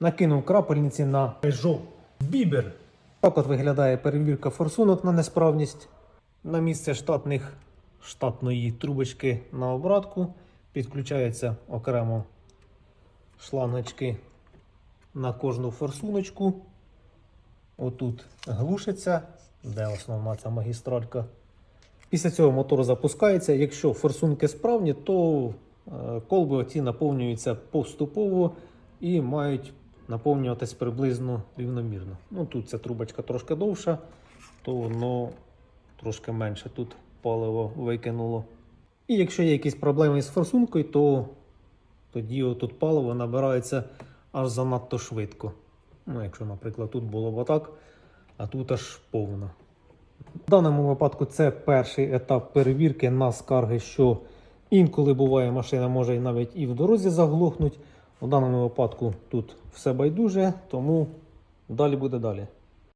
Накинув крапельниці на Peugeot Bieber. Так от виглядає перевірка форсунок на несправність. На місце штатних штатної трубочки на обратку підключаються окремо шлангочки на кожну форсуночку. Отут глушиться, де основна ця магістралька. Після цього мотор запускається. Якщо форсунки справні, то е, колби оці наповнюються поступово і мають наповнюватись приблизно рівномірно. Ну, тут ця трубочка трошки довша, то воно трошки менше тут паливо викинуло. І якщо є якісь проблеми з форсункою, то тоді тут паливо набирається аж занадто швидко. Ну, якщо, наприклад, тут було б отак, а тут аж повно. В даному випадку це перший етап перевірки на скарги, що інколи буває, машина може навіть і в дорозі заглохнути. У даному випадку тут все байдуже, тому далі буде далі.